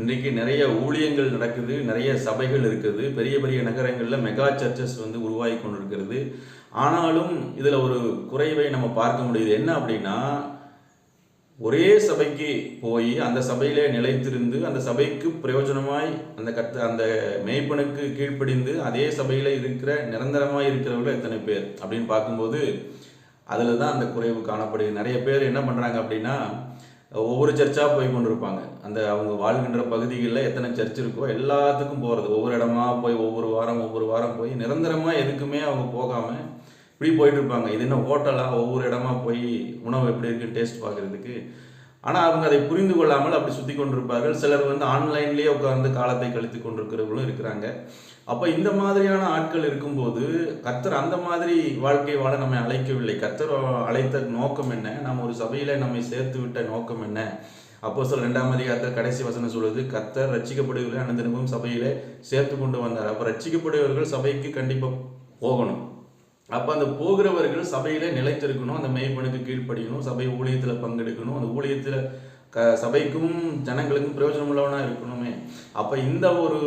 இன்றைக்கு நிறைய ஊழியங்கள் நடக்குது நிறைய சபைகள் இருக்குது. பெரிய பெரிய நகரங்களில் மெகா சர்ச்சஸ் வந்து உருவாகி கொண்டிருக்கிறது. ஆனாலும் இதில் ஒரு குறைவை நம்ம பார்க்க முடியுது. என்ன அப்படின்னா ஒரே சபைக்கு போய் அந்த சபையிலே நிலைத்திருந்து அந்த சபைக்கு பிரயோஜனமாய் அந்த கத்த அந்த மேய்ப்பனுக்கு கீழ்ப்படிந்து அதே சபையில் இருக்கிற நிரந்தரமாக இருக்கிறவர்கள் எத்தனை பேர்? அப்படின்னு பார்க்கும்போது அதில் தான் அந்த குறைவு காணப்படுது. நிறைய பேர் என்ன பண்ணுறாங்க அப்படின்னா ஒவ்வொரு சர்ச்சாக போய் கொண்டிருப்பாங்க. அந்த அவங்க வாழ்கின்ற பகுதிகளில் எத்தனை சர்ச் இருக்கோ எல்லாத்துக்கும் போகிறது ஒவ்வொரு இடமா போய் ஒவ்வொரு வாரம் ஒவ்வொரு வாரம் போய் நிரந்தரமாக எதுக்குமே அவங்க போகாமல் இப்படி போயிட்டு இருப்பாங்க. இது என்ன ஹோட்டலாக ஒவ்வொரு இடமா போய் உணவு எப்படி இருக்குது டேஸ்ட் பார்க்குறதுக்கு ஆனால் அவங்க அதை புரிந்து கொள்ளாமல் அப்படி சுற்றி கொண்டிருப்பார்கள். சிலர் வந்து ஆன்லைன்லேயே உட்கார்ந்து காலத்தை கழித்து கொண்டிருக்கிறவர்களும் இருக்கிறாங்க. அப்போ இந்த மாதிரியான ஆட்கள் இருக்கும்போது கத்தர் அந்த மாதிரி வாழ்க்கை வாழ நம்மை அழைக்கவில்லை. கத்தர் அழைத்த நோக்கம் என்ன? நம்ம ஒரு சபையில் நம்மை சேர்த்து விட்ட நோக்கம் என்ன? அப்போ சில ரெண்டாம் அதிகாரத்தில் கடைசி வசனம் சொல்லுது கத்தர் ரட்சிக்கப்படுவர்களை அனந்தனமும் சபையிலே சேர்த்து கொண்டு வந்தார். அப்போ ரட்சிக்கப்படுவர்கள் சபைக்கு கண்டிப்பாக போகணும். அப்போ அந்த போகிறவர்கள் சபையில் நிலைத்திருக்கணும் அந்த மெய்ப்பனுக்கு கீழ்ப்படியணும் சபை ஊழியத்தில் பங்கெடுக்கணும் அந்த ஊழியத்தில் க சபைக்கும் ஜனங்களுக்கும் பிரயோஜனம் உள்ளவனாக இருக்கணுமே. அப்போ இந்த ஒரு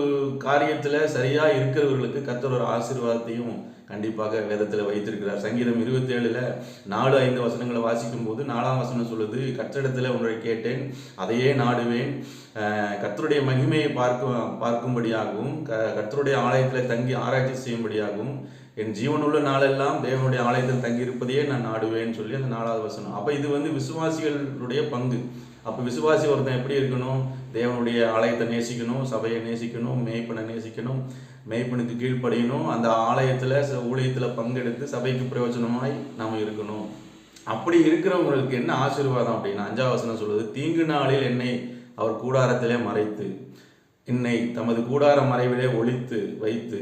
காரியத்தில் சரியாக இருக்கிறவர்களுக்கு கத்தர் ஒரு ஆசீர்வாதத்தையும் கண்டிப்பாக வேதத்தில் வைத்திருக்கிறார். சங்கீதம் இருபத்தி ஏழில் நாலு ஐந்து வசனங்களை வாசிக்கும் போது நாலாம் வசனம் சொல்லுது கற்றிடத்தில் ஒன்றை கேட்டேன் அதையே நாடுவேன். கத்தருடைய மகிமையை பார்க்க பார்க்கும்படியாகவும் க கத்தருடைய ஆலயத்தில் தங்கி ஆராய்ச்சி செய்யும்படியாகவும் என் ஜீவனுள்ள நாளெல்லாம் தேவனுடைய ஆலயத்தில் தங்கியிருப்பதையே நான் நாடுவேன்னு சொல்லி அந்த நாலாவது வசனம். அப்போ இது வந்து விசுவாசிகளுடைய பங்கு. அப்போ விசுவாசி ஒருத்தன் எப்படி இருக்கணும்? தேவனுடைய ஆலயத்தை நேசிக்கணும் சபையை நேசிக்கணும் மேய்ப்பனை நேசிக்கணும் மேய்ப்பனுக்கு கீழ்ப்படியணும் அந்த ஆலயத்தில் ஊழியத்தில் பங்கெடுத்து சபைக்கு பிரயோஜனமாய் நாம் இருக்கணும். அப்படி இருக்கிறவங்களுக்கு என்ன ஆசீர்வாதம் அப்படின்னா அஞ்சாவசனம் வசனம் சொல்லுது தீங்கு நாளில் என்னை அவர் கூடாரத்திலே மறைத்து. என்னை தமது கூடார மறைவிலே ஒழித்து வைத்து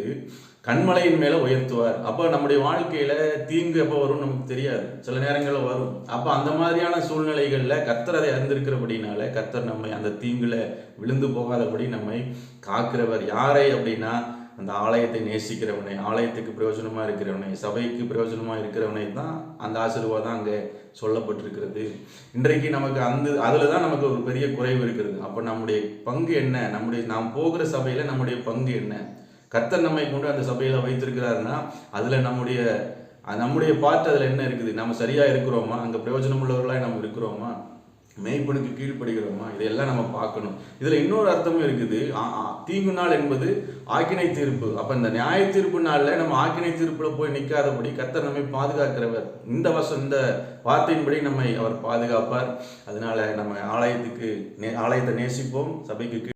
கண்மலையின் மேலே உயர்த்துவார். அப்போ நம்முடைய வாழ்க்கையில் தீங்கு எப்போ வரும் நமக்கு தெரியாது. சில நேரங்களில் வரும். அப்போ அந்த மாதிரியான சூழ்நிலைகளில் கர்த்தர் அதை அறிந்திருக்கிறபடினால கர்த்தர் நம்மை அந்த தீங்கில் விழுந்து போகாதபடி நம்மை காக்கிறவர். யாரை அப்படின்னா அந்த ஆலயத்தை நேசிக்கிறவனை ஆலயத்துக்கு பிரயோஜனமாக இருக்கிறவனை சபைக்கு பிரயோஜனமாக இருக்கிறவனை தான் அந்த ஆசீர்வாதம் அங்கே சொல்லப்பட்டிருக்கிறது. இன்றைக்கு நமக்கு அந்த அதில் தான் நமக்கு ஒரு பெரிய குறைவு இருக்கிறது. அப்போ நம்முடைய பங்கு என்ன? நம்முடைய நாம் போகிற சபையில் நம்முடைய பங்கு என்ன? கர்த்தர் நம்மை கொண்டு அந்த சபையில் வைத்திருக்கிறாருன்னா அதில் நம்முடைய நம்முடைய பாட்டு அதில் என்ன இருக்குது? நம்ம சரியாக இருக்கிறோமா? அங்கே பிரயோஜனம் உள்ளவர்களாக நம்ம இருக்கிறோமா? மேய்ப்பனுக்கு கீழ்ப்படுகிறோமா? இதையெல்லாம் நம்ம பார்க்கணும். இதில் இன்னொரு அர்த்தமும் இருக்குது. ஆ- தீங்கு நாள் என்பது ஆக்கினை தீர்ப்பு. அப்போ இந்த நியாய தீர்ப்பு நாளில் நம்ம ஆக்கினை தீர்ப்பில் போய் நிற்காதபடி கத்தர் நம்மை பாதுகாக்கிறவர். இந்த வருஷம் இந்த வார்த்தையின்படி நம்மை அவர் பாதுகாப்பார். அதனால நம்ம ஆலயத்துக்கு நே- ஆலயத்தை நேசிப்போம். சபைக்கு